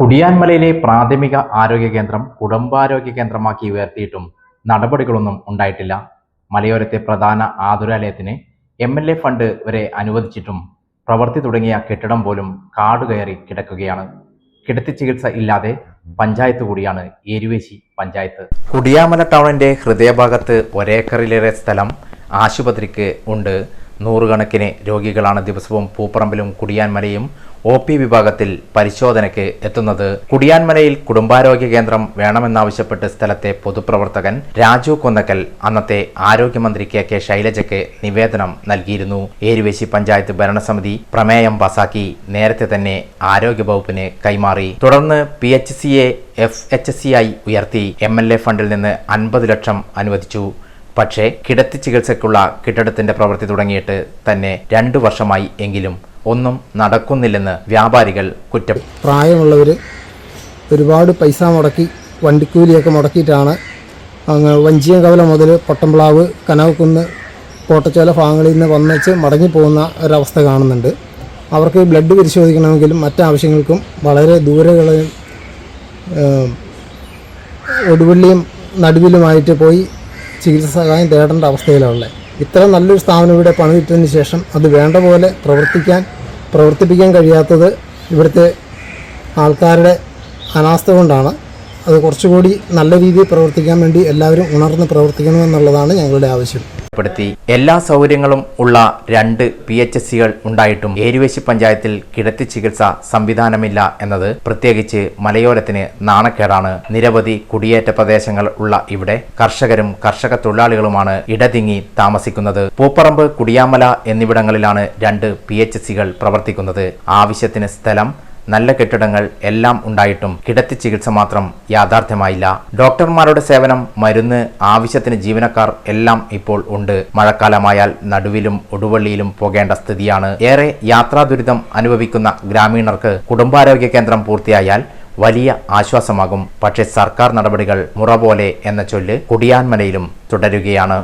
കുടിയാൻമലയിലെ പ്രാഥമിക ആരോഗ്യ കേന്ദ്രം കുടുംബാരോഗ്യ കേന്ദ്രമാക്കി ഉയർത്തിയിട്ടും നടപടികളൊന്നും ഉണ്ടായിട്ടില്ല. മലയോരത്തെ പ്രധാന ആതുരാലയത്തിന് എം എൽ എ ഫണ്ട് വരെ അനുവദിച്ചിട്ടും പ്രവൃത്തി തുടങ്ങിയ കെട്ടിടം പോലും കാടുകയറി കിടക്കുകയാണ്. കിടത്തി ചികിത്സ ഇല്ലാതെ പഞ്ചായത്ത് കൂടിയാണ് ഏരുവേശി പഞ്ചായത്ത്. കുടിയാമല ടൗണിന്റെ ഹൃദയഭാഗത്ത് ഒരേക്കറിലേറെ സ്ഥലം ആശുപത്രിക്ക് ഉണ്ട്. നൂറുകണക്കിന് രോഗികളാണ് ദിവസവും പൂപ്പറമ്പിലും കുടിയാൻമലയും ഒ പി വിഭാഗത്തിൽ പരിശോധനയ്ക്ക് എത്തുന്നത് കുടിയാൻമലയിൽ കുടുംബാരോഗ്യ കേന്ദ്രം വേണമെന്നാവശ്യപ്പെട്ട് സ്ഥലത്തെ പൊതുപ്രവർത്തകൻ രാജു കൊന്നക്കൽ അന്നത്തെ ആരോഗ്യമന്ത്രി കെ കെ ശൈലജയ്ക്ക് നിവേദനം നൽകിയിരുന്നു. ഏരുവേശി പഞ്ചായത്ത് ഭരണസമിതി പ്രമേയം പാസാക്കി നേരത്തെ തന്നെ ആരോഗ്യവകുപ്പിന് കൈമാറി. തുടർന്ന് പി എച്ച് സിയെ എഫ് എച്ച് സി ആയി ഉയർത്തി എം എൽ എ ഫണ്ടിൽ നിന്ന് അൻപത് ലക്ഷം അനുവദിച്ചു. പക്ഷേ കിടത്തി ചികിത്സയ്ക്കുള്ള കെട്ടിടത്തിന്റെ പ്രവൃത്തി തുടങ്ങിയിട്ട് തന്നെ രണ്ടു വർഷമായി എങ്കിലും ഒന്നും നടക്കുന്നില്ലെന്ന് വ്യാപാരികൾ കുറ്റം. പ്രായമുള്ളവർ ഒരുപാട് പൈസ മുടക്കി വണ്ടിക്കൂലിയൊക്കെ മുടക്കിയിട്ടാണ് വഞ്ചിയം കവല മുതൽ പൊട്ടംപ്ലാവ് കനവക്കുന്ന് കോട്ടച്ചോല ഭാഗങ്ങളിൽ നിന്ന് വന്നേച്ച് മടങ്ങിപ്പോകുന്ന ഒരവസ്ഥ കാണുന്നുണ്ട്. അവർക്ക് ബ്ലഡ് പരിശോധിക്കണമെങ്കിലും മറ്റാവശ്യങ്ങൾക്കും വളരെ ദൂരെയുള്ള ഒടുവള്ളിയും നടുവിലുമായിട്ട് പോയി ചികിത്സ സഹായം തേടേണ്ട അവസ്ഥയിലുള്ളത് ഇത്ര നല്ലൊരു സ്ഥാപനം ഇവിടെ പണിതിട്ടതിന് ശേഷം അത് വേണ്ട പോലെ പ്രവർത്തിക്കാൻ പ്രവർത്തിപ്പിക്കാൻ കഴിയാത്തത് ഇവിടുത്തെ ആൾക്കാരുടെ അനാസ്ഥ കൊണ്ടാണ്. അത് കുറച്ചുകൂടി നല്ല രീതിയിൽ പ്രവർത്തിക്കാൻ വേണ്ടി എല്ലാവരും ഉണർന്ന് പ്രവർത്തിക്കണമെന്നുള്ളതാണ് ഞങ്ങളുടെ ആവശ്യം. പ്പെടുത്തി എല്ലാ സൗകര്യങ്ങളും ഉള്ള രണ്ട് പി എച്ച് എസ് സികൾ ഉണ്ടായിട്ടും ഏരുവേശി പഞ്ചായത്തിൽ കിടത്തി ചികിത്സ സംവിധാനമില്ല എന്നത് പ്രത്യേകിച്ച് മലയോരത്തിന് നാണക്കേടാണ്. നിരവധി കുടിയേറ്റ പ്രദേശങ്ങൾ ഉള്ള ഇവിടെ കർഷകരും കർഷക തൊഴിലാളികളുമാണ് ഇടതിങ്ങി താമസിക്കുന്നത്. പൂപ്പറമ്പ് കുടിയാമല എന്നിവിടങ്ങളിലാണ് രണ്ട് പി എച്ച് സികൾ പ്രവർത്തിക്കുന്നത്. ആവശ്യത്തിന് സ്ഥലം നല്ല കെട്ടിടങ്ങൾ എല്ലാം ഉണ്ടായിട്ടും കിടത്തി ചികിത്സ മാത്രം യാഥാർത്ഥ്യമായില്ല. ഡോക്ടർമാരുടെ സേവനം മരുന്ന് ആവശ്യത്തിന് ജീവനക്കാർ എല്ലാം ഇപ്പോൾ ഉണ്ട്. മഴക്കാലമായാൽ നടുവിലും ഒടുവള്ളിയിലും പോകേണ്ട സ്ഥിതിയാണ്. ഏറെ യാത്രാ ദുരിതം അനുഭവിക്കുന്ന ഗ്രാമീണർക്ക് കുടുംബാരോഗ്യ കേന്ദ്രം പൂർത്തിയായാൽ വലിയ ആശ്വാസമാകും. പക്ഷേ സർക്കാർ നടപടികൾ മുറ പോലെ എന്ന ചൊല്ല് കുടിയാൻമലയിലും തുടരുകയാണ്.